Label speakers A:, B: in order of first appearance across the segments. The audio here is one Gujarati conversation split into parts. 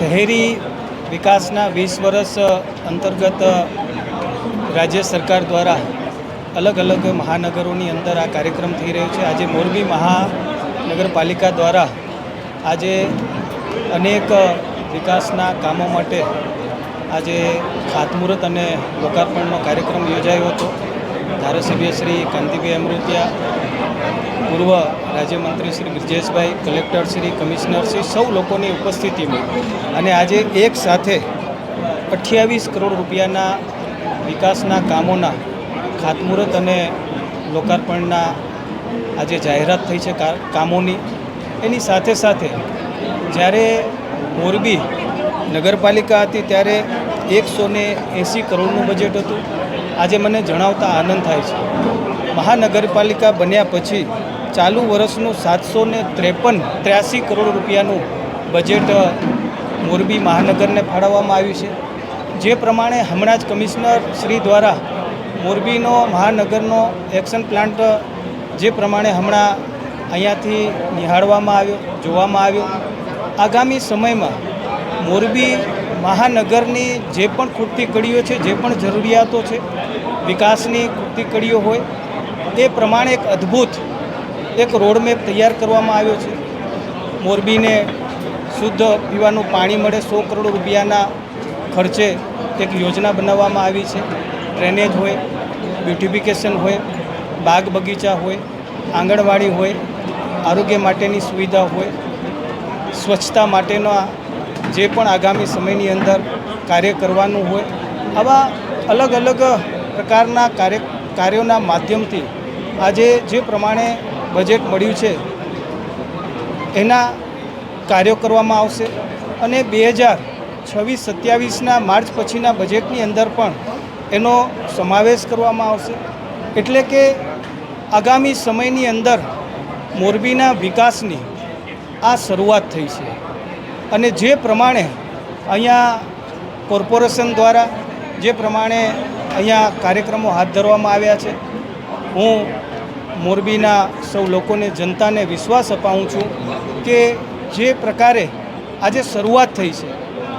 A: શહેરી વિકાસના વીસ વર્ષ અંતર્ગત રાજ્ય સરકાર દ્વારા અલગ અલગ મહાનગરોની અંદર આ કાર્યક્રમ થઈ રહ્યો છે. આજે મોરબી મહાનગરપાલિકા દ્વારા આજે અનેક વિકાસના કામો માટે આજે ખાતમુહૂર્ત અને લોકાર્પણનો કાર્યક્રમ યોજાયો હતો. ધારાસભ્ય શ્રી કાંતિભાઈ અમૃતિયા, પૂર્વ રાજ્યમંત્રી શ્રી બ્રિજેશભાઈ, કલેક્ટર શ્રી કમિશનર શ્રી સૌ લોકોની ઉપસ્થિતિમાં. અને આજે એક સાથે અઠ્યાવીસ કરોડ રૂપિયાના વિકાસના કામોના ખાતમુહૂર્ત અને લોકાર્પણના આજે જાહેરાત થઈ છે કામોની. એની સાથે સાથે જ્યારે મોરબી નગરપાલિકા હતી ત્યારે એકસો ને એંસી કરોડનું બજેટ હતું. આજે મને જણાવતા આનંદ થાય છે. મહાનગરપાલિકા બન્યા પછી ચાલુ વર્ષનું સાતસો ને ત્રેપન, ત્ર્યાસી કરોડ રૂપિયાનું બજેટ મોરબી મહાનગરને ફાળવવામાં આવ્યું છે. જે પ્રમાણે હમણાં જ કમિશનર શ્રી દ્વારા મોરબીનો મહાનગરનો એક્શન પ્લાન્ટ જે પ્રમાણે હમણાં અહીંયાથી નિહાળવામાં આવ્યો, જોવામાં આવ્યો. આગામી સમયમાં મોરબી મહાનગરની જે પણ ખૂટતી કડીઓ છે, જે પણ જરૂરિયાતો છે વિકાસની ખૂટતી કડીઓ હોય, એ પ્રમાણે એક અદ્ભુત એક રોડમેપ તૈયાર કરવામાં આવ્યો છે. મોરબીને શુદ્ધ પીવાનું પાણી મળે, સો કરોડ રૂપિયાના ખર્ચે એક યોજના બનાવવામાં આવી છે. ડ્રેનેજ હોય, બ્યુટિફિકેશન હોય, બાગ બગીચા હોય, આંગણવાડી હોય, આરોગ્ય માટેની સુવિધા હોય, સ્વચ્છતા માટેના જે પણ આગામી સમયની અંદર કાર્ય કરવાનું હોય, આવા અલગ અલગ પ્રકારના કાર્ય કાર્યોના માધ્યમથી આજે જે પ્રમાણે બજેટ મળ્યું છે, એના કાર્યો કરવામાં આવશે અને બે હજાર છવ્વીસ સત્યાવીસના માર્ચ પછીના બજેટની અંદર પણ એનો સમાવેશ કરવામાં આવશે. એટલે કે આગામી સમયની અંદર મોરબીના વિકાસની આ શરૂઆત થઈ છે. અને જે પ્રમાણે અહીંયા કોર્પોરેશન દ્વારા જે પ્રમાણે અહીંયા કાર્યક્રમો હાથ ધરવામાં આવ્યા છે. હું મોરબીના સૌ લોકોને, જનતાને વિશ્વાસ અપાવું છું કે જે પ્રકારે આજે શરૂઆત થઈ છે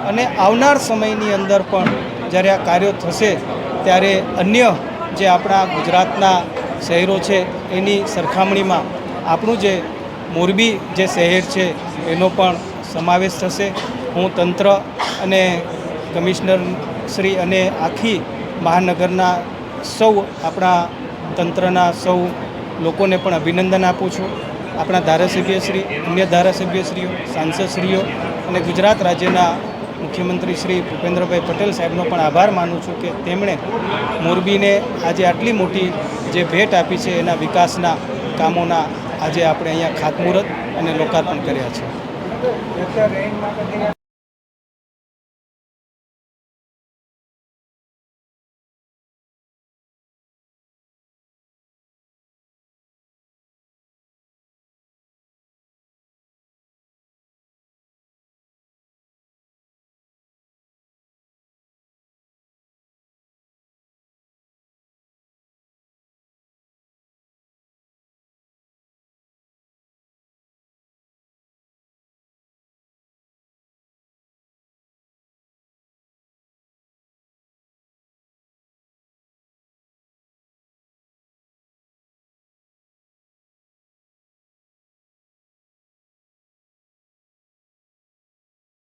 A: અને આવનાર સમયની અંદર પણ જ્યારે આ કાર્યો થશે, ત્યારે અન્ય જે આપણા ગુજરાતના શહેરો છે, એની સરખામણીમાં આપણું જે મોરબી જે શહેર છે, એનો પણ સમાવેશ થશે. હું તંત્ર અને કમિશનર શ્રી અને આખી મહાનગરના સૌ આપણા તંત્રના સૌ લોકોને પણ અભિનંદન આપું છું. આપણા ધારાસભ્યશ્રી, અન્ય ધારાસભ્યશ્રીઓ, સાંસદશ્રીઓ અને ગુજરાત રાજ્યના મુખ્યમંત્રી શ્રી ભૂપેન્દ્રભાઈ પટેલ સાહેબનો પણ આભાર માનું છું કે તેમણે મોરબીને આજે આટલી મોટી જે ભેટ આપી છે એના વિકાસના કામોના આજે આપણે અહીંયા ખાતમુહૂર્ત અને લોકાર્પણ કર્યા છે.